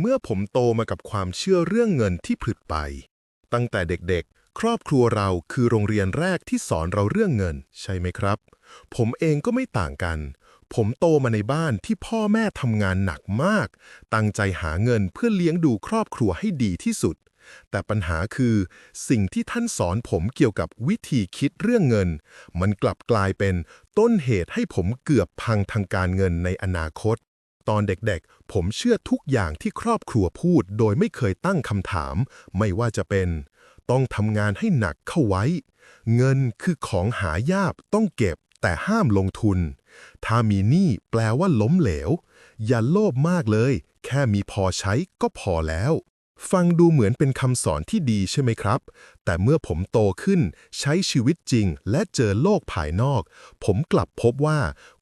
เมื่อผมโตมากับความเชื่อเรื่องเงินที่ผลิดไป ตั้งแต่เด็กๆ ครอบครัวเราคือโรงเรียนแรกที่สอนเราเรื่องเงิน ใช่ไหมครับ ผมเองก็ไม่ต่างกัน ผมโตมาในบ้านที่พ่อแม่ทำงานหนักมาก ตั้งใจหาเงินเพื่อเลี้ยงดูครอบครัวให้ดีที่สุด แต่ปัญหาคือสิ่งที่ท่านสอนผมเกี่ยวกับวิธีคิดเรื่องเงิน มันกลับกลายเป็นต้นเหตุให้ผมเกือบพังทางการเงินในอนาคต ตอนเด็กๆ ผมเชื่อทุกอย่างที่ครอบครัวพูดโดยไม่เคยตั้งคำถาม ไม่ว่าจะเป็น ต้องทำงานให้หนักเข้าไว้ เงินคือของหายากต้องเก็บแต่ห้ามลงทุน ถ้ามีหนี้แปลว่าล้มเหลว อย่าโลภมากเลย แค่มีพอใช้ก็พอแล้ว ฟังดูเหมือนเป็นคำสอนที่ดีใช่ไหมครับ แต่เมื่อผมโตขึ้นใช้ชีวิตจริงและเจอโลกภายนอก ผมกลับพบว่า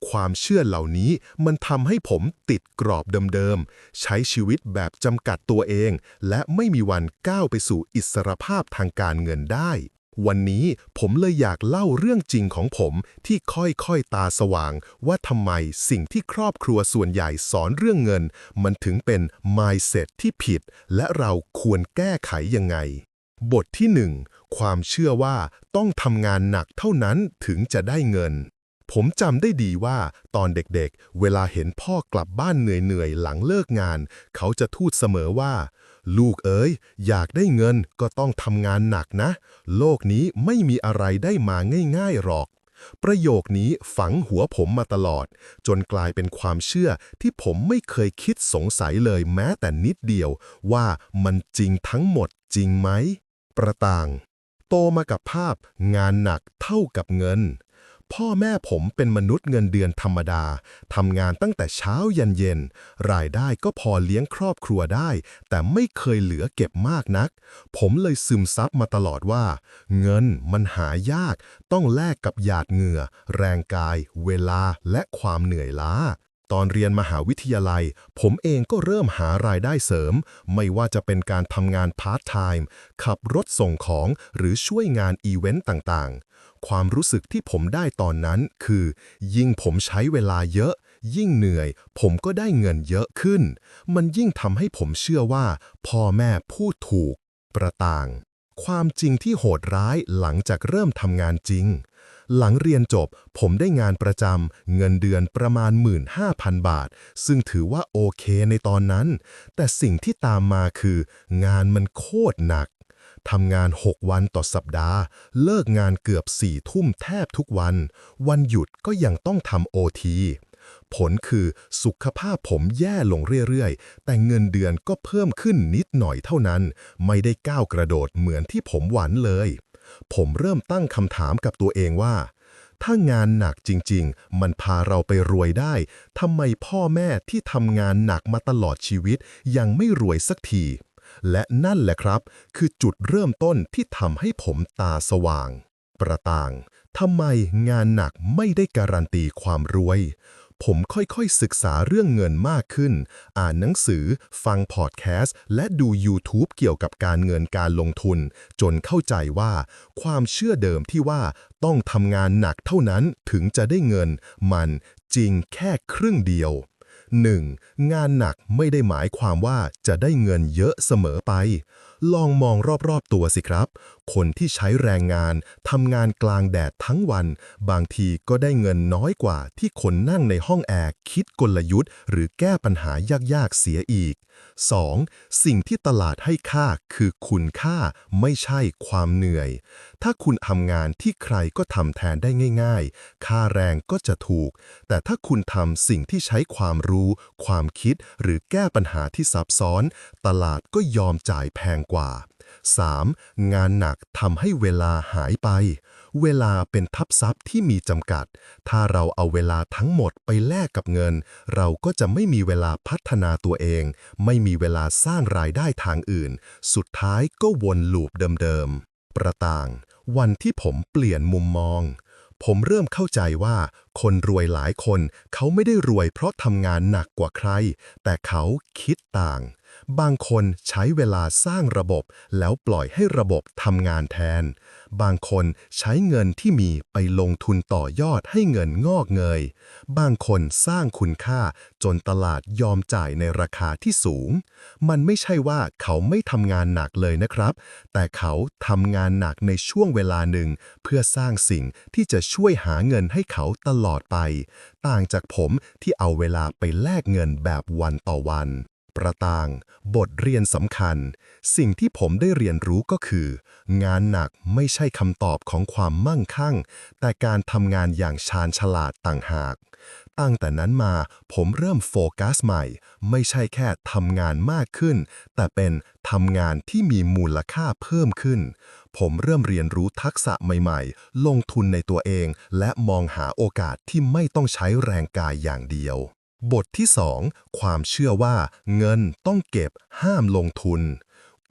ความเชื่อเหล่านี้มันทำให้ผมติดกรอบเดิมๆ ใช้ชีวิตแบบจำกัดตัวเอง และไม่มีวันก้าวไปสู่อิสรภาพทางการเงินได้ วันนี้ผมเลยอยากเล่าเรื่องจริงของผมที่ค่อยๆตาสว่าง ว่าทำไมสิ่งที่ครอบครัวส่วนใหญ่สอนเรื่องเงิน มันถึงเป็น mindset ที่ผิด และเราควรแก้ไขยังไง บทที่ 1 ความเชื่อว่าต้องทำงานหนักเท่านั้นถึงจะได้เงินผมจำได้ดีว่าตอนเด็กๆ เวลาเห็นพ่อกลับบ้านเหนื่อยๆ หลังเลิกงาน เขาจะทูดเสมอว่า ลูกเอ๋ยอยากได้เงินก็ต้องทำงานหนักนะ โลกนี้ไม่มีอะไรได้มาง่ายๆหรอก ประโยคนี้ฝังหัวผมมาตลอด จนกลายเป็นความเชื่อที่ผมไม่เคยคิดสงสัยเลยแม้แต่นิดเดียว ว่ามันจริงทั้งหมดจริงไหม ประต่าง โตมากับภาพงานหนักเท่ากับเงิน พ่อแม่ผมเป็นมนุษย์เงินเดือนธรรมดา ทำงานตั้งแต่เช้ายันเย็น รายได้ก็พอเลี้ยงครอบครัวได้ แต่ไม่เคยเหลือเก็บมากนัก ผมเลยซึมซับมาตลอดว่า เงินมันหายาก ต้องแลกกับหยาดเหงื่อ แรงกาย เวลาและความเหนื่อยล้า ตอนเรียนมหาวิทยาลัย ผมเองก็เริ่มหารายได้เสริม ไม่ว่าจะเป็นการทำงานพาร์ทไทม์ขับรถส่งของหรือช่วยงานอีเวนต์ต่างๆ ความรู้สึกที่ผมได้ตอนนั้นคือ ยิ่งผมใช้เวลาเยอะ ยิ่งเหนื่อย ผมก็ได้เงินเยอะขึ้น มันยิ่งทำให้ผมเชื่อว่า พ่อแม่พูดถูก ประต่าง ความจริงที่โหดร้ายหลังจากเริ่มทำงานจริง หลังเรียนจบ ผมได้งานประจำเงินเดือนประมาณ 15,000 บาท ซึ่งถือว่าโอเคในตอนนั้น แต่สิ่งที่ตามมาคือ งานมันโคตรหนักทำงาน 6 วันต่อสัปดาห์ เลิกงานเกือบ4ี่ทุ่มแทบทุกวัน วันหยุดก็ยังต้องทำโอทีผลคือสุขภาพผมแย่ลงเรื่อยๆ แต่เงินเดือนก็เพิ่มขึ้นนิดหน่อยเท่านั้น ไม่ได้ก้าวกระโดดเหมือนที่ผมหวังเลย ผมเริ่มตั้งคำถามกับตัวเองว่า ถ้างานหนักจริง ๆ มันพาเราไปรวยได้ทำไมพ่อแม่ที่ทำงานหนักมาตลอดชีวิต ยังไม่รวยสักที และนั่นแหละครับ คือจุดเริ่มต้นที่ทำให้ผมตาสว่าง ประต่างทำไมงานหนักไม่ได้การันตีความรวย ผมค่อยๆศึกษาเรื่องเงินมากขึ้น อ่านหนังสือ ฟังพอดแคสต์ และดู YouTube เกี่ยวกับการเงินการลงทุน จนเข้าใจว่า ความเชื่อเดิมที่ว่าต้องทำงานหนักเท่านั้นถึงจะได้เงิน มันจริงแค่ครึ่งเดียว 1. งานหนักไม่ได้หมายความว่าจะได้เงินเยอะเสมอไป ลองมองรอบๆตัวสิครับ คนที่ใช้แรงงานทำงานกลางแดดทั้งวัน บางทีก็ได้เงินน้อยกว่าที่คนนั่งในห้องแอร์คิดกลยุทธ์ หรือแก้ปัญหายากๆเสียอีก 2. สิ่งที่ตลาดให้ค่าคือคุณค่าไม่ใช่ความเหนื่อย ถ้าคุณทำงานที่ใครก็ทำแทนได้ง่าย ๆ ค่าแรงก็จะถูก แต่ถ้าคุณทำสิ่งที่ใช้ความรู้ ความคิด หรือแก้ปัญหาที่ซับซ้อน ตลาดก็ยอมจ่ายแพงกว่า 3. งานหนักทำให้เวลาหายไป เวลาเป็นทับทรัพย์ที่มีจำกัด ถ้าเราเอาเวลาทั้งหมดไปแลกกับเงิน เราก็จะไม่มีเวลาพัฒนาตัวเอง ไม่มีเวลาสร้างรายได้ทางอื่น สุดท้ายก็วนลูปเดิมๆ ประต่าง วันที่ผมเปลี่ยนมุมมอง ผมเริ่มเข้าใจว่า คนรวยหลายคน เขาไม่ได้รวยเพราะทำงานหนักกว่าใคร แต่เขาคิดต่าง บางคนใช้เวลาสร้างระบบ แล้วปล่อยให้ระบบทำงานแทน บางคนใช้เงินที่มีไปลงทุนต่อยอดให้เงินงอกเงย บางคนสร้างคุณค่าจนตลาดยอมจ่ายในราคาที่สูง มันไม่ใช่ว่าเขาไม่ทำงานหนักเลยนะครับ แต่เขาทำงานหนักในช่วงเวลาหนึ่ง เพื่อสร้างสิ่งที่จะช่วยหาเงินให้เขาตลอดไป ต่างจากผมที่เอาเวลาไปแลกเงินแบบวันต่อวัน ประตาง บทเรียนสำคัญ สิ่งที่ผมได้เรียนรู้ก็คือ งานหนักไม่ใช่คำตอบของความมั่งคั่ง แต่การทำงานอย่างชาญฉลาดต่างหาก ตั้งแต่นั้นมาผมเริ่มโฟกัสใหม่ ไม่ใช่แค่ทำงานมากขึ้น แต่เป็นทำงานที่มีมูลค่าเพิ่มขึ้น ผมเริ่มเรียนรู้ทักษะใหม่ๆ ลงทุนในตัวเอง และมองหาโอกาสที่ไม่ต้องใช้แรงกายอย่างเดียว บทที่ 2 ความเชื่อว่าเงินต้องเก็บห้ามลงทุน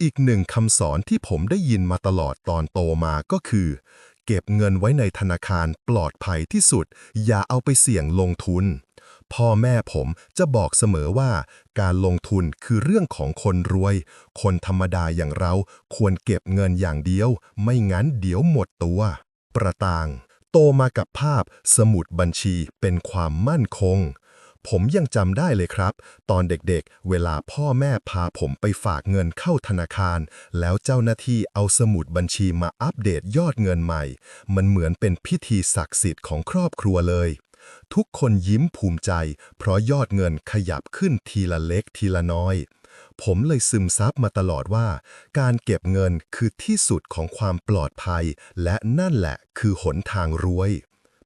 อีกหนึ่งคำสอนที่ผมได้ยินมาตลอดตอนโตมาก็คือ เก็บเงินไว้ในธนาคารปลอดภัยที่สุด อย่าเอาไปเสี่ยงลงทุน พ่อแม่ผมจะบอกเสมอว่า การลงทุนคือเรื่องของคนรวย คนธรรมดาอย่างเราควรเก็บเงินอย่างเดียว ไม่งั้นเดี๋ยวหมดตัว ประตาง โตมากับภาพ สมุดบัญชีเป็นความมั่นคง ผมยังจำได้เลยครับ ตอนเด็กๆเวลาพ่อแม่พาผมไปฝากเงินเข้าธนาคาร แล้วเจ้าหน้าที่เอาสมุดบัญชีมาอัปเดตยอดเงินใหม่ มันเหมือนเป็นพิธีศักดิ์สิทธิ์ของครอบครัวเลย ทุกคนยิ้มภูมิใจ เพราะยอดเงินขยับขึ้นทีละเล็กทีละน้อย ผมเลยซึมซับมาตลอดว่า การเก็บเงินคือที่สุดของความปลอดภัย และนั่นแหละคือหนทางรวย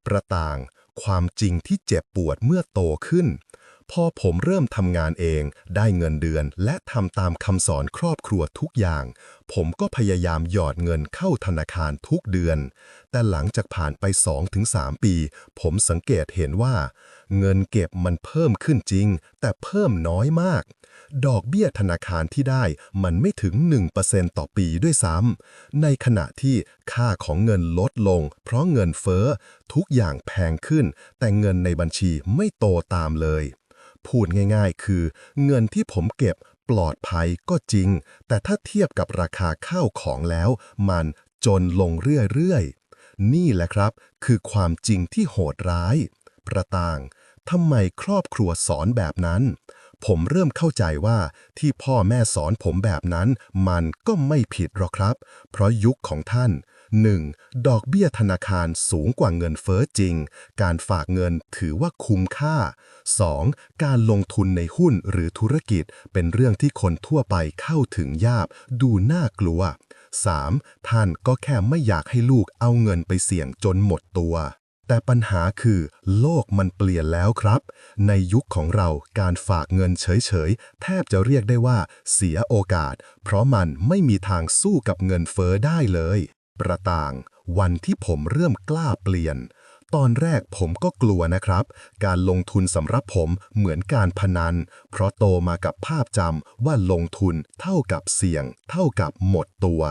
ประต่าง ความจริงที่เจ็บปวดเมื่อโตขึ้น พอผมเริ่มทำงานเอง ได้เงินเดือน และทำตามคำสอนครอบครัวทุกอย่าง ผมก็พยายามหยอดเงินเข้าธนาคารทุกเดือน แต่หลังจากผ่านไป 2-3 ปี ผมสังเกตเห็นว่า เงินเก็บมันเพิ่มขึ้นจริง แต่เพิ่มน้อยมาก ดอกเบี้ยธนาคารที่ได้มันไม่ถึง 1%ต่อปีด้วยซ้ำในขณะที่ค่าของเงินลดลง เพราะเงินเฟ้อทุกอย่างแพงขึ้น แต่เงินในบัญชีไม่โตตามเลย พูดง่ายๆ คือ เงินที่ผมเก็บปลอดภัยก็จริง แต่ถ้าเทียบกับราคาข้าวของแล้ว มันจนลงเรื่อยๆ นี่แหละครับ คือความจริงที่โหดร้าย ประตางทำไมครอบครัวสอนแบบนั้น ผมเริ่มเข้าใจว่าที่พ่อแม่สอนผมแบบนั้น มันก็ไม่ผิดหรอกครับ เพราะยุคของท่าน 1. ดอกเบี้ยธนาคารสูงกว่าเงินเฟ้อจริง การฝากเงินถือว่าคุ้มค่า 2. การลงทุนในหุ้นหรือธุรกิจเป็นเรื่องที่คนทั่วไปเข้าถึงยากดูน่ากลัว 3. ท่านก็แค่ไม่อยากให้ลูกเอาเงินไปเสี่ยงจนหมดตัว แต่ปัญหาคือ โลกมันเปลี่ยนแล้วครับ ในยุคของเราการฝากเงินเฉยๆ แทบจะเรียกได้ว่า เสียโอกาส เพราะมันไม่มีทางสู้กับเงินเฟ้อได้เลย ประต่างวันที่ผมเริ่มกล้าเปลี่ยน ตอนแรกผมก็กลัวนะครับ การลงทุนสำหรับผมเหมือนการพนัน เพราะโตมากับภาพจำว่าลงทุนเท่ากับเสี่ยง เท่ากับหมดตัว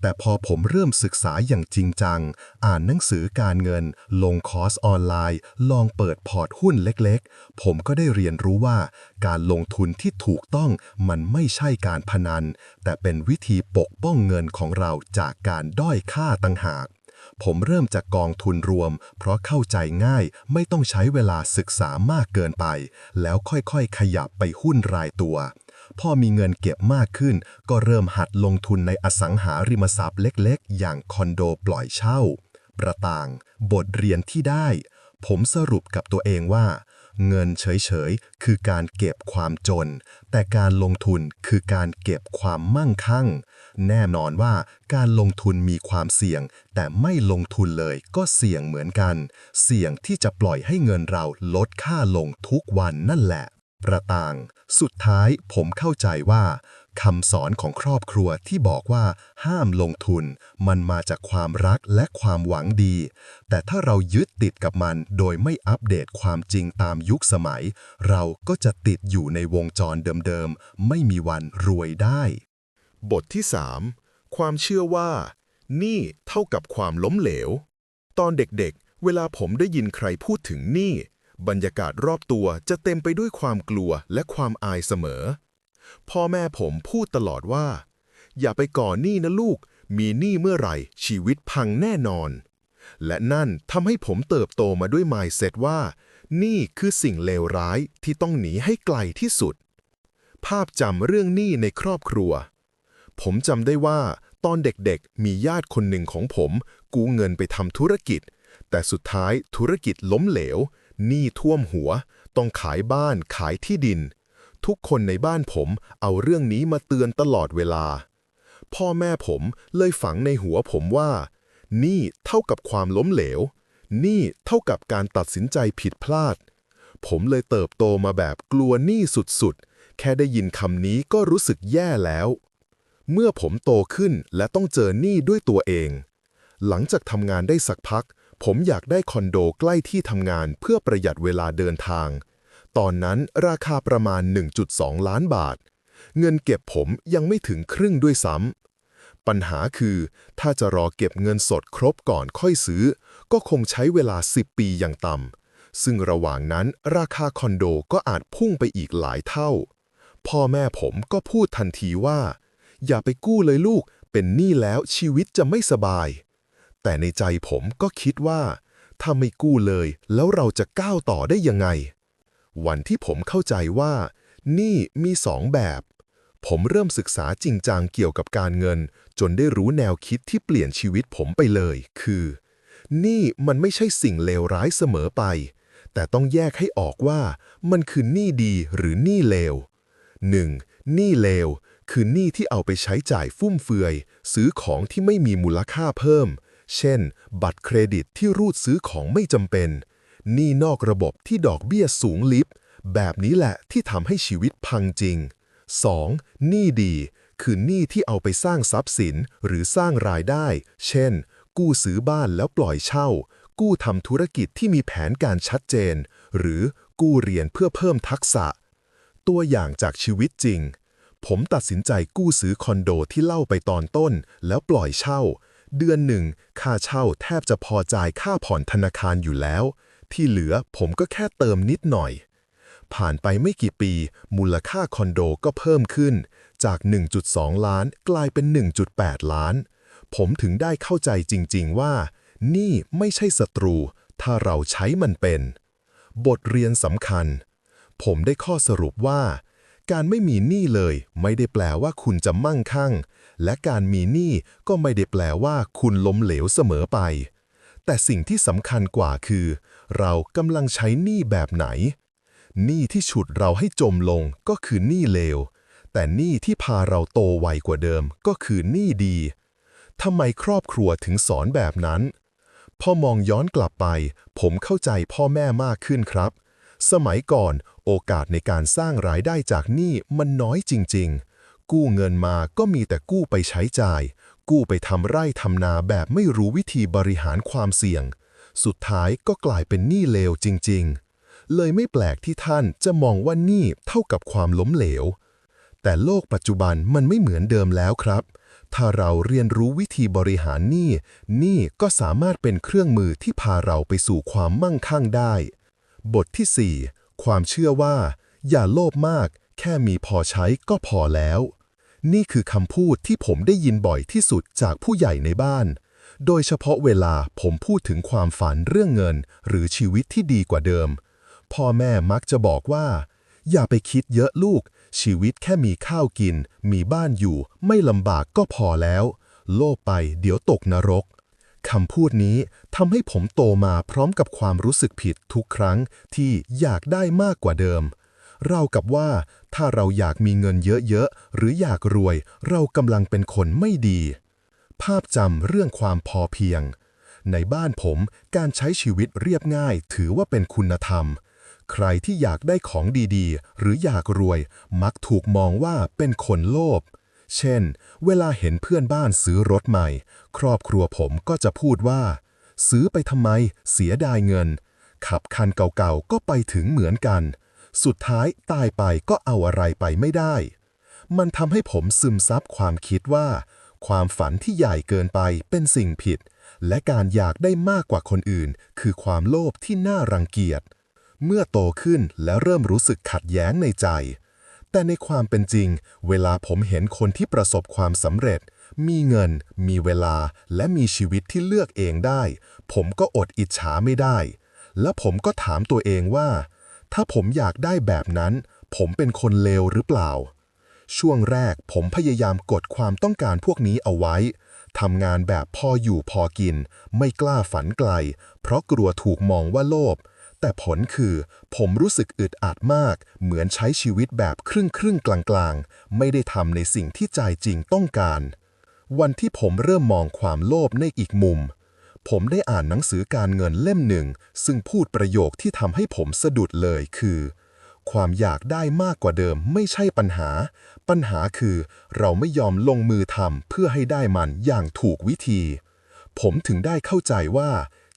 แต่พอผมเริ่มศึกษาอย่างจริงจัง อ่านหนังสือการเงิน ลงคอร์สออนไลน์ ลองเปิดพอร์ตหุ้นเล็กๆ ผมก็ได้เรียนรู้ว่า การลงทุนที่ถูกต้องมันไม่ใช่การพนัน แต่เป็นวิธีปกป้องเงินของเราจากการด้อยค่าต่างหากผมเริ่มจากกองทุนรวม เพราะเข้าใจง่ายไม่ต้องใช้เวลาศึกษามากเกินไป แล้วค่อยๆ ขยับไปหุ้นรายตัว พอมีเงินเก็บมากขึ้น ก็เริ่มหัดลงทุนในอสังหาริมทรัพย์เล็กๆ อย่างคอนโดปล่อยเช่า ประต่าง บทเรียนที่ได้ ผมสรุปกับตัวเองว่า เงินเฉยๆ คือการเก็บความจน แต่การลงทุนคือการเก็บความมั่งคั่ง แน่นอนว่าการลงทุนมีความเสี่ยง แต่ไม่ลงทุนเลยก็เสี่ยงเหมือนกัน เสี่ยงที่จะปล่อยให้เงินเราลดค่าลงทุกวันนั่นแหละ ประต่าง สุดท้ายผมเข้าใจว่าคำสอนของครอบครัวที่บอกว่าห้ามลงทุน มันมาจากความรักและความหวังดี แต่ถ้าเรายึดติดกับมันโดยไม่อัปเดตความจริงตามยุคสมัย เราก็จะติดอยู่ในวงจรเดิมๆ ไม่มีวันรวยได้ บทที่ 3 ความเชื่อว่า นี่เท่ากับความล้มเหลว ตอนเด็กๆเวลาผมได้ยินใครพูดถึงนี้ บรรยากาศรอบตัวจะเต็มไปด้วยความกลัวและความอายเสมอ พ่อแม่ผมพูดตลอดว่า อย่าไปก่อหนี้นะลูก มีหนี้เมื่อไหร่ ชีวิตพังแน่นอน และนั่นทำให้ผมเติบโตมาด้วย mindset ว่า นี่คือสิ่งเลวร้ายที่ต้องหนีให้ไกลที่สุด ภาพจำเรื่องหนี้ในครอบครัว ผมจำได้ว่าตอนเด็กๆ มีญาติคนหนึ่งของผม กู้เงินไปทำธุรกิจ แต่สุดท้ายธุรกิจล้มเหลว หนี้ท่วมหัว ต้องขายบ้านขายที่ดิน ทุกคนในบ้านผมเอาเรื่องนี้มาเตือนตลอดเวลา พ่อแม่ผมเลยฝังในหัวผมว่าหนี้เท่ากับความล้มเหลวหนี้เท่ากับการตัดสินใจผิดพลาด ผมเลยเติบโตมาแบบกลัวหนี้สุดๆ แค่ได้ยินคำนี้ก็รู้สึกแย่แล้ว เมื่อผมโตขึ้นและต้องเจอหนี้ด้วยตัวเอง หลังจากทำงานได้สักพัก ผมอยากได้คอนโดใกล้ที่ทำงานเพื่อประหยัดเวลาเดินทาง ตอนนั้นราคาประมาณ 1.2 ล้านบาท เงินเก็บผมยังไม่ถึงครึ่งด้วยซ้ำ ปัญหาคือ ถ้าจะรอเก็บเงินสดครบก่อนค่อยซื้อ ก็คงใช้เวลา 10 ปีอย่างต่ำ ซึ่งระหว่างนั้นราคาคอนโดก็อาจพุ่งไปอีกหลายเท่า พ่อแม่ผมก็พูดทันทีว่า อย่าไปกู้เลยลูก เป็นหนี้แล้วชีวิตจะไม่สบาย แต่ในใจผมก็คิดว่าถ้าไม่กู้เลยแล้วเราจะก้าวต่อได้ยังไง วันที่ผมเข้าใจว่า นี้มีสองแบบ ผมเริ่มศึกษาจริงจังเกี่ยวกับการเงิน จนได้รู้แนวคิดที่เปลี่ยนชีวิตผมไปเลย คือหนี้มันไม่ใช่สิ่งเลวร้ายเสมอไป แต่ต้องแยกให้ออกว่า มันคือหนี้ดีหรือหนี้เลว 1. หนี้เลว คือหนี้ที่เอาไปใช้จ่ายฟุ่มเฟือย ซื้อของที่ไม่มีมูลค่าเพิ่ม เช่น บัตรเครดิตที่รูดซื้อของไม่จำเป็นหนี้นอกระบบที่ดอกเบี้ยสูงลิบ แบบนี้แหละที่ทำให้ชีวิตพังจริง 2. หนี้ดี คือหนี้ที่เอาไปสร้างทรัพย์สินหรือสร้างรายได้ เช่น กู้ซื้อบ้านแล้วปล่อยเช่า กู้ทำธุรกิจที่มีแผนการชัดเจน หรือกู้เรียนเพื่อเพิ่มทักษะ ตัวอย่างจากชีวิตจริง ผมตัดสินใจกู้ซื้อคอนโดที่เล่าไปตอนต้น แล้วปล่อยเช่า เดือนหนึ่ง ค่าเช่าแทบจะพอจ่ายค่าผ่อนธนาคารอยู่แล้ว ที่เหลือผมก็แค่เติมนิดหน่อย ผ่านไปไม่กี่ปี มูลค่าคอนโดก็เพิ่มขึ้น จาก 1.2 ล้านกลายเป็น 1.8 ล้าน ผมถึงได้เข้าใจจริง ๆ ว่า นี่ไม่ใช่ศัตรู ถ้าเราใช้มันเป็น บทเรียนสำคัญ ผมได้ข้อสรุปว่า การไม่มีหนี้เลย ไม่ได้แปลว่าคุณจะมั่งคั่ง และการมีหนี้ก็ไม่ได้แปลว่าคุณล้มเหลวเสมอไป แต่สิ่งที่สำคัญกว่าคือ เรากำลังใช้หนี้แบบไหน หนี้ที่ฉุดเราให้จมลงก็คือหนี้เลว แต่หนี้ที่พาเราโตไวกว่าเดิมก็คือหนี้ดีทำไมครอบครัวถึงสอนแบบนั้น พอมองย้อนกลับไป ผมเข้าใจพ่อแม่มากขึ้นครับ สมัยก่อนโอกาสในการสร้างรายได้จากหนี้มันน้อยจริง ๆ กู้เงินมาก็มีแต่กู้ไปใช้จ่าย กู้ไปทำไร่ทำนาแบบไม่รู้วิธีบริหารความเสี่ยง สุดท้ายก็กลายเป็นหนี้เลวจริง ๆ เลยไม่แปลกที่ท่านจะมองว่าหนี้เท่ากับความล้มเหลว แต่โลกปัจจุบันมันไม่เหมือนเดิมแล้วครับถ้าเราเรียนรู้วิธีบริหารหนี้หนี้ก็สามารถเป็นเครื่องมือที่พาเราไปสู่ความมั่งคั่งได้ บทที่ 4 ความเชื่อว่า อย่าโลภมาก แค่มีพอใช้ก็พอแล้ว นี่คือคำพูดที่ผมได้ยินบ่อยที่สุดจากผู้ใหญ่ในบ้าน โดยเฉพาะเวลาผมพูดถึงความฝันเรื่องเงิน หรือชีวิตที่ดีกว่าเดิม พ่อแม่มักจะบอกว่า อย่าไปคิดเยอะลูก ชีวิตแค่มีข้าวกิน มีบ้านอยู่ ไม่ลำบากก็พอแล้ว โลภไปเดี๋ยวตกนรก คำพูดนี้ทำให้ผมโตมาพร้อมกับความรู้สึกผิดทุกครั้งที่อยากได้มากกว่าเดิม เรากับว่าถ้าเราอยากมีเงินเยอะๆ หรืออยากรวย เรากำลังเป็นคนไม่ดี ภาพจำเรื่องความพอเพียง ในบ้านผมการใช้ชีวิตเรียบง่ายถือว่าเป็นคุณธรรม ใครที่อยากได้ของดีๆ หรืออยากรวย มักถูกมองว่าเป็นคนโลภ เช่น เวลาเห็นเพื่อนบ้านซื้อรถใหม่ ครอบครัวผมก็จะพูดว่า ซื้อไปทำไม เสียดายเงิน ขับคันเก่าๆก็ไปถึงเหมือนกัน สุดท้ายตายไปก็เอาอะไรไปไม่ได้ มันทำให้ผมซึมซับความคิดว่า ความฝันที่ใหญ่เกินไปเป็นสิ่งผิด และการอยากได้มากกว่าคนอื่น คือความโลภที่น่ารังเกียจ เมื่อโตขึ้นและเริ่มรู้สึกขัดแย้งในใจ แต่ในความเป็นจริง เวลาผมเห็นคนที่ประสบความสำเร็จ มีเงิน มีเวลา และมีชีวิตที่เลือกเองได้ ผมก็อดอิจฉาไม่ได้ และผมก็ถามตัวเองว่า ถ้าผมอยากได้แบบนั้น ผมเป็นคนเลวหรือเปล่า ช่วงแรกผมพยายามกดความต้องการพวกนี้เอาไว้ทำงานแบบพออยู่พอกิน ไม่กล้าฝันไกล เพราะกลัวถูกมองว่าโลภ แต่ผลคือ ผมรู้สึกอึดอัดมาก เหมือนใช้ชีวิตแบบครึ่งครึ่งๆกลางๆ ไม่ได้ทำในสิ่งที่ใจจริงต้องการ วันที่ผมเริ่มมองความโลภในอีกมุม ผมได้อ่านหนังสือการเงินเล่มหนึ่ง ซึ่งพูดประโยคที่ทำให้ผมสะดุดเลยคือ ความอยากได้มากกว่าเดิมไม่ใช่ปัญหา ปัญหาคือ เราไม่ยอมลงมือทำเพื่อให้ได้มันอย่างถูกวิธี ผมถึงได้เข้าใจว่า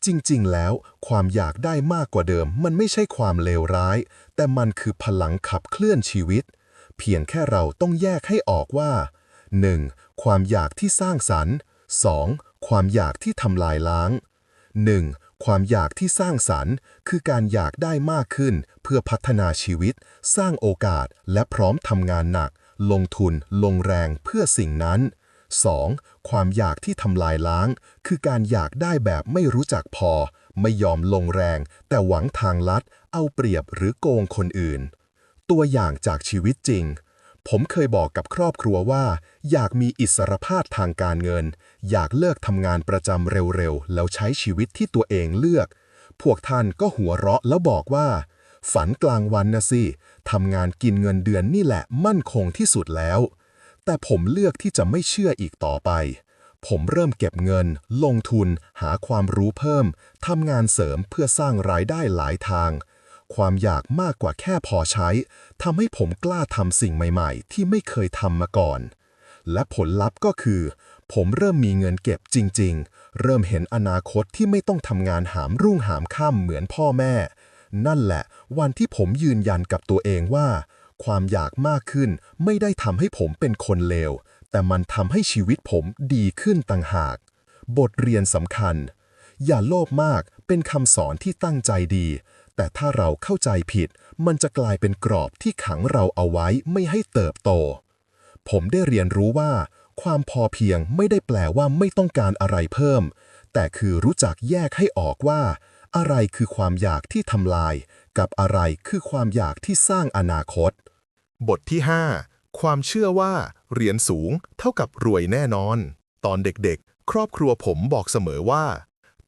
จริงๆ แล้ว ความอยากได้มากกว่าเดิม มันไม่ใช่ความเลวร้าย แต่มันคือพลังขับเคลื่อนชีวิต เพียงแค่เราต้องแยกให้ออกว่า 1. ความอยากที่สร้างสรรค์ 2. ความอยากที่ทำลายล้าง 1. ความอยากที่สร้างสรรค์คือการอยากได้มากขึ้น เพื่อพัฒนาชีวิต สร้างโอกาสและพร้อมทำงานหนัก ลงทุน ลงแรงเพื่อสิ่งนั้น 2. ความอยากที่ทำลายล้าง คือการอยากได้แบบไม่รู้จักพอ ไม่ยอมลงแรง แต่หวังทางลัด เอาเปรียบหรือโกงคนอื่น ตัวอย่างจากชีวิตจริง ผมเคยบอกกับครอบครัวว่า อยากมีอิสรภาพทางการเงิน อยากเลิกทำงานประจำเร็วๆ แล้วใช้ชีวิตที่ตัวเองเลือก พวกท่านก็หัวเราะแล้วบอกว่า ฝันกลางวันนะสิทำงานกินเงินเดือนนี่แหละมั่นคงที่สุดแล้ว แต่ผมเลือกที่จะไม่เชื่ออีกต่อไป ผมเริ่มเก็บเงิน ลงทุน หาความรู้เพิ่ม ทำงานเสริมเพื่อสร้างรายได้หลายทาง ความอยากมากกว่าแค่พอใช้ ทำให้ผมกล้าทำสิ่งใหม่ ๆ ที่ไม่เคยทำมาก่อน และผลลัพธ์ก็คือ ผมเริ่มมีเงินเก็บจริง ๆ เริ่มเห็นอนาคตที่ไม่ต้องทำงานหามรุ่งหามค่ำเหมือนพ่อแม่ นั่นแหละ วันที่ผมยืนยันกับตัวเองว่า ความอยากมากขึ้น ไม่ได้ทำให้ผมเป็นคนเลว แต่มันทำให้ชีวิตผมดีขึ้นต่างหาก บทเรียนสำคัญ อย่าโลภมากเป็นคำสอนที่ตั้งใจดี แต่ถ้าเราเข้าใจผิด มันจะกลายเป็นกรอบที่ขังเราเอาไว้ไม่ให้เติบโต ผมได้เรียนรู้ว่า ความพอเพียงไม่ได้แปลว่าไม่ต้องการอะไรเพิ่ม แต่คือรู้จักแยกให้ออกว่า อะไรคือความอยากที่ทำลายกับอะไรคือความอยากที่สร้างอนาคต บทที่ 5 ความเชื่อว่าเรียนสูงเท่ากับรวยแน่นอน ตอนเด็กๆ ครอบครัวผมบอกเสมอว่า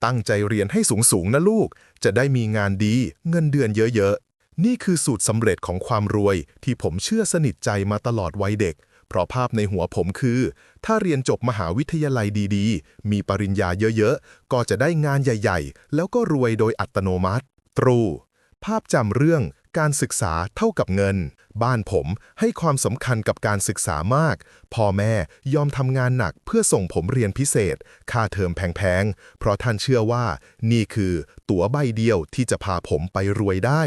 ตั้งใจเรียนให้สูงๆนะลูก จะได้มีงานดีเงินเดือนเยอะๆ นี่คือสูตรสำเร็จของความรวยที่ผมเชื่อสนิทใจมาตลอดวัยเด็ก เพราะภาพในหัวผมคือ ถ้าเรียนจบมหาวิทยาลัยดีๆ มีปริญญาเยอะๆ ก็จะได้งานใหญ่ๆ แล้วก็รวยโดยอัตโนมัติ ตรู ภาพจำเรื่องการศึกษาเท่ากับเงิน บ้านผมให้ความสำคัญกับการศึกษามาก พ่อแม่ยอมทำงานหนักเพื่อส่งผมเรียนพิเศษ ค่าเทอมแพงๆ เพราะท่านเชื่อว่านี่คือตั๋วใบเดียวที่จะพาผมไปรวยได้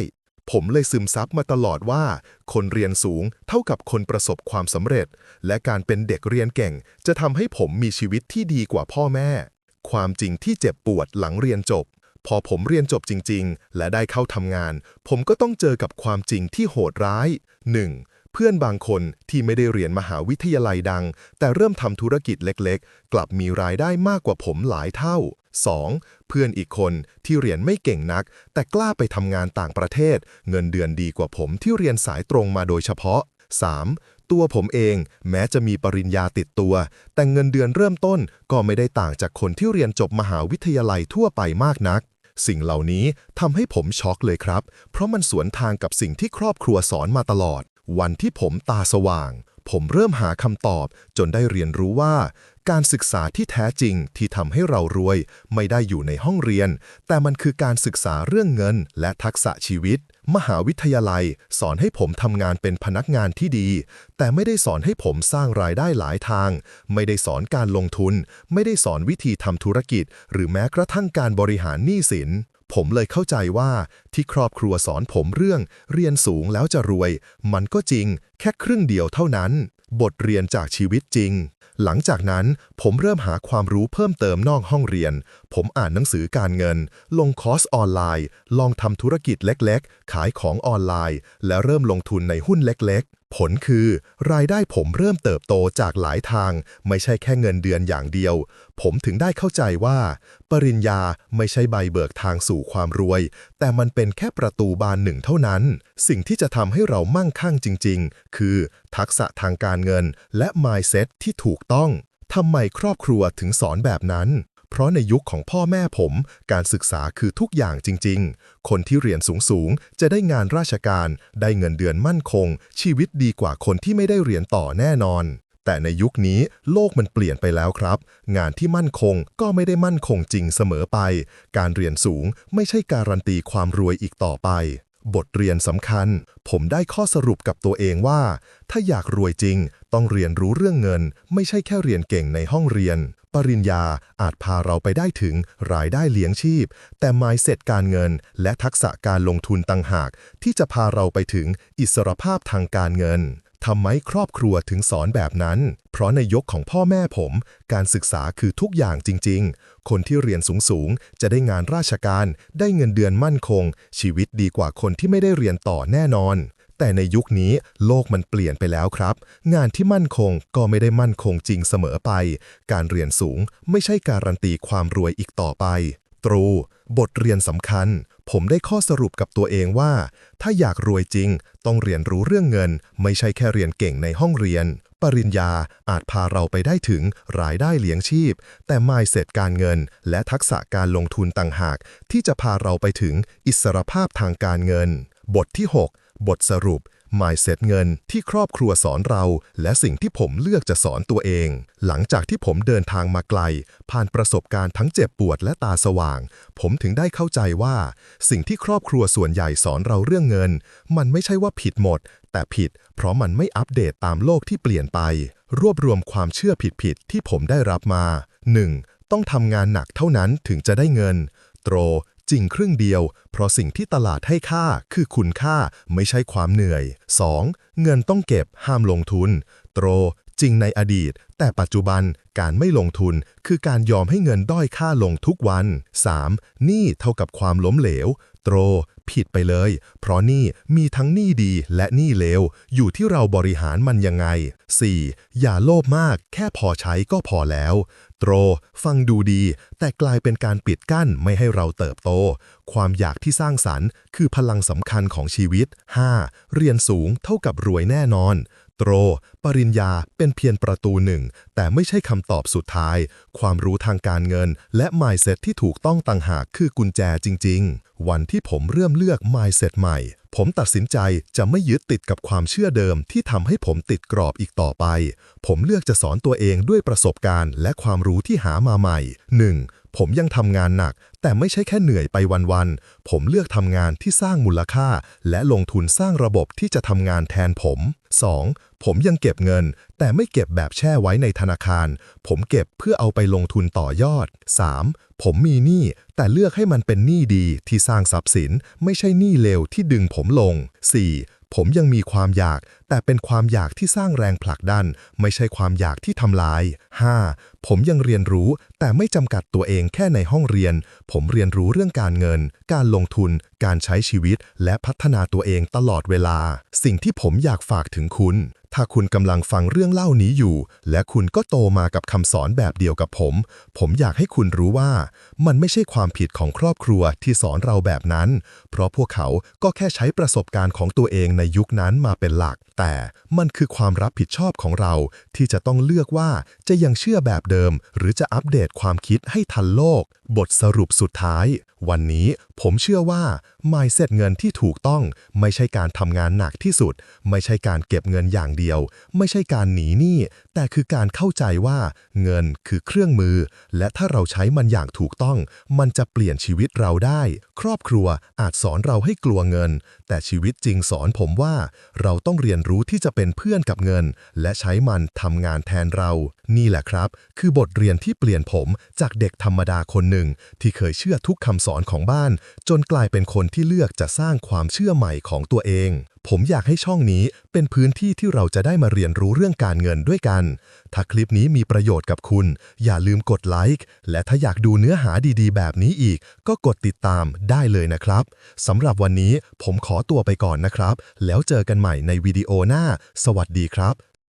ผมเลยซึมซับมาตลอดว่า คนเรียนสูงเท่ากับคนประสบความสำเร็จ และการเป็นเด็กเรียนเก่ง จะทำให้ผมมีชีวิตที่ดีกว่าพ่อแม่ ความจริงที่เจ็บปวดหลังเรียนจบ พอผมเรียนจบจริง ๆ และได้เข้าทำงาน ผมก็ต้องเจอกับความจริงที่โหดร้าย 1. เพื่อนบางคนที่ไม่ได้เรียนมหาวิทยาลัยดัง แต่เริ่มทำธุรกิจเล็กๆ กลับมีรายได้มากกว่าผมหลายเท่า 2. เพื่อนอีกคนที่เรียนไม่เก่งนัก แต่กล้าไปทำงานต่างประเทศ เงินเดือนดีกว่าผมที่เรียนสายตรงมาโดยเฉพาะ 3. ตัวผมเอง แม้จะมีปริญญาติดตัว แต่เงินเดือนเริ่มต้นก็ไม่ได้ต่างจากคนที่เรียนจบมหาวิทยาลัยทั่วไปมากนัก สิ่งเหล่านี้ทำให้ผมช็อกเลยครับ เพราะมันสวนทางกับสิ่งที่ครอบครัวสอนมาตลอด วันที่ผมตาสว่าง ผมเริ่มหาคำตอบจนได้เรียนรู้ว่า การศึกษาที่แท้จริงที่ทำให้เรารวย ไม่ได้อยู่ในห้องเรียน แต่มันคือการศึกษาเรื่องเงิน และทักษะชีวิต มหาวิทยาลัย สอนให้ผมทำงานเป็นพนักงานที่ดี แต่ไม่ได้สอนให้ผมสร้างรายได้หลายทาง ไม่ได้สอนการลงทุน ไม่ได้สอนวิธีทำธุรกิจ หรือแม้กระทั่งการบริหารหนี้สินผมเลยเข้าใจว่าที่ครอบครัวสอนผมเรื่อง เรียนสูงแล้วจะรวย มันก็จริง แค่ครึ่งเดียวเท่านั้น บทเรียนจากชีวิตจริง หลังจากนั้นผมเริ่มหาความรู้เพิ่มเติมนอกห้องเรียน ผมอ่านหนังสือการเงิน ลงคอร์สออนไลน์ ลองทำธุรกิจเล็กๆ ขายของออนไลน์ และเริ่มลงทุนในหุ้นเล็กๆ ผลคือ รายได้ผมเริ่มเติบโตจากหลายทาง ไม่ใช่แค่เงินเดือนอย่างเดียว ผมถึงได้เข้าใจว่า ปริญญาไม่ใช่ใบเบิกทางสู่ความรวย แต่มันเป็นแค่ประตูบานหนึ่งเท่านั้น สิ่งที่จะทำให้เรามั่งคั่งจริง ๆ คือ ทักษะทางการเงินและ mindset ที่ถูกต้องทำไมครอบครัวถึงสอนแบบนั้น เพราะในยุคของพ่อแม่ผม การศึกษาคือทุกอย่างจริง ๆ คนที่เรียนสูงๆ จะได้งานราชการ ได้เงินเดือนมั่นคง ชีวิตดีกว่าคนที่ไม่ได้เรียนต่อแน่นอน แต่ในยุคนี้โลกมันเปลี่ยนไปแล้วครับ งานที่มั่นคงก็ไม่ได้มั่นคงจริงเสมอไป การเรียนสูงไม่ใช่การันตีความรวยอีกต่อไป บทเรียนสำคัญ ผมได้ข้อสรุปกับตัวเองว่า ถ้าอยากรวยจริง ต้องเรียนรู้เรื่องเงิน ไม่ใช่แค่เรียนเก่งในห้องเรียน ปริญญาอาจพาเราไปได้ถึงรายได้เลี้ยงชีพ แต่ไม่เสร็จการเงิน และทักษะการลงทุนต่างหาก ที่จะพาเราไปถึงอิสรภาพทางการเงิน ทำไมครอบครัวถึงสอนแบบนั้น เพราะในยกของพ่อแม่ผม การศึกษาคือทุกอย่างจริง ๆ คนที่เรียนสูงๆ จะได้งานราชการ ได้เงินเดือนมั่นคง ชีวิตดีกว่าคนที่ไม่ได้เรียนต่อแน่นอน แต่ในยุคนี้โลกมันเปลี่ยนไปแล้วครับ งานที่มั่นคงก็ไม่ได้มั่นคงจริงเสมอไป การเรียนสูงไม่ใช่การันตีความรวยอีกต่อไป ตรู บทเรียนสำคัญ ผมได้ข้อสรุปกับตัวเองว่า ถ้าอยากรวยจริง ต้องเรียนรู้เรื่องเงิน ไม่ใช่แค่เรียนเก่งในห้องเรียน ปริญญาอาจพาเราไปได้ถึงรายได้เลี้ยงชีพ แต่ไม่เสร็จการเงิน และทักษะการลงทุนต่างหาก ที่จะพาเราไปถึงอิสรภาพทางการเงิน บทที่ 6 บทสรุป mindset เงินที่ครอบครัวสอนเรา และสิ่งที่ผมเลือกจะสอนตัวเอง หลังจากที่ผมเดินทางมาไกล ผ่านประสบการณ์ทั้งเจ็บปวดและตาสว่าง ผมถึงได้เข้าใจว่า สิ่งที่ครอบครัวส่วนใหญ่สอนเราเรื่องเงิน มันไม่ใช่ว่าผิดหมด แต่ผิด เพราะมันไม่อัปเดตตามโลกที่เปลี่ยนไป รวบรวมความเชื่อผิดๆที่ผมได้รับมา 1. ต้องทำงานหนักเท่านั้นถึงจะได้เงิน โตร จริงครึ่งเดียว เพราะสิ่งที่ตลาดให้ค่าคือคุณค่าไม่ใช่ความเหนื่อย 2. เงินต้องเก็บห้ามลงทุน โตร จริงในอดีต แต่ปัจจุบันการไม่ลงทุน คือการยอมให้เงินด้อยค่าลงทุกวัน 3. นี้เท่ากับความล้มเหลว โตร ผิดไปเลย เพราะนี้มีทั้งนี้ดีและนี้เลว อยู่ที่เราบริหารมันยังไง 4. อย่าโลภมาก แค่พอใช้ก็พอแล้ว โตร ฟังดูดี แต่กลายเป็นการปิดกั้นไม่ให้เราเติบโต ความอยากที่สร้างสรรค์ คือพลังสำคัญของชีวิต 5. เรียนสูงเท่ากับรวยแน่นอนโตร ปริญญาเป็นเพียงประตูหนึ่ง แต่ไม่ใช่คำตอบสุดท้าย ความรู้ทางการเงิน และ mindset ที่ถูกต้องต่างหากคือกุญแจจริง ๆ วันที่ผมเริ่มเลือก mindset ใหม่ ผมตัดสินใจจะไม่ยึดติดกับความเชื่อเดิมที่ทำให้ผมติดกรอบอีกต่อไป ผมเลือกจะสอนตัวเองด้วยประสบการณ์ และความรู้ที่หามาใหม่ 1. ผมยังทำงานหนัก แต่ไม่ใช่แค่เหนื่อยไปวันๆ ผมเลือกทำงานที่สร้างมูลค่า และลงทุนสร้างระบบที่จะทำงานแทนผม 2. ผมยังเก็บเงิน แต่ไม่เก็บแบบแช่ไว้ในธนาคาร ผมเก็บเพื่อเอาไปลงทุนต่อยอด 3. ผมมีหนี้แต่เลือกให้มันเป็นหนี้ดีที่สร้างทรัพย์สิน ไม่ใช่หนี้เลวที่ดึงผมลง 4. ผมยังมีความอยาก แต่เป็นความอยากที่สร้างแรงผลักดัน ไม่ใช่ความอยากที่ทำลาย 5. ผมยังเรียนรู้ แต่ไม่จำกัดตัวเองแค่ในห้องเรียน ผมเรียนรู้เรื่องการเงิน การลงทุน การใช้ชีวิต และพัฒนาตัวเองตลอดเวลา สิ่งที่ผมอยากฝากถึงคุณ ถ้าคุณกำลังฟังเรื่องเล่านี้อยู่ และคุณก็โตมากับคำสอนแบบเดียวกับผม ผมอยากให้คุณรู้ว่า มันไม่ใช่ความผิดของครอบครัวที่สอนเราแบบนั้น เพราะพวกเขาก็แค่ใช้ประสบการณ์ของตัวเองในยุคนั้นมาเป็นหลัก แต่มันคือความรับผิดชอบของเรา ที่จะต้องเลือกว่าจะยังเชื่อแบบเดิม หรือจะอัปเดตความคิดให้ทันโลก บทสรุปสุดท้าย วันนี้ผมเชื่อว่า mindset เงินที่ถูกต้อง ไม่ใช่การทำงานหนักที่สุด ไม่ใช่การเก็บเงินอย่างเดียว ไม่ใช่การหนีหนี้แต่คือการเข้าใจว่า เงินคือเครื่องมือ และถ้าเราใช้มันอย่างถูกต้อง มันจะเปลี่ยนชีวิตเราได้ ครอบครัวอาจสอนเราให้กลัวเงิน แต่ชีวิตจริงสอนผมว่า เราต้องเรียนรู้ที่จะเป็นเพื่อนกับเงิน และใช้มันทำงานแทนเรา นี่แหละครับ คือบทเรียนที่เปลี่ยนผมจากเด็กธรรมดาคนหนึ่งนึ่งที่เคยเชื่อทุกคำสอนของบ้าน จนกลายเป็นคนที่เลือกจะสร้างความเชื่อใหม่ของตัวเอง ผมอยากให้ช่องนี้เป็นพื้นที่ที่เราจะได้มาเรียนรู้เรื่องการเงินด้วยกัน ถ้าคลิปนี้มีประโยชน์กับคุณ อย่าลืมกดไลค์ และถ้าอยากดูเนื้อหาดีๆ แบบนี้อีก ก็กดติดตามได้เลยนะครับสำหรับวันนี้ผมขอตัวไปก่อนนะครับ แล้วเจอกันใหม่ในวิดีโอหน้า สวัสดีครับ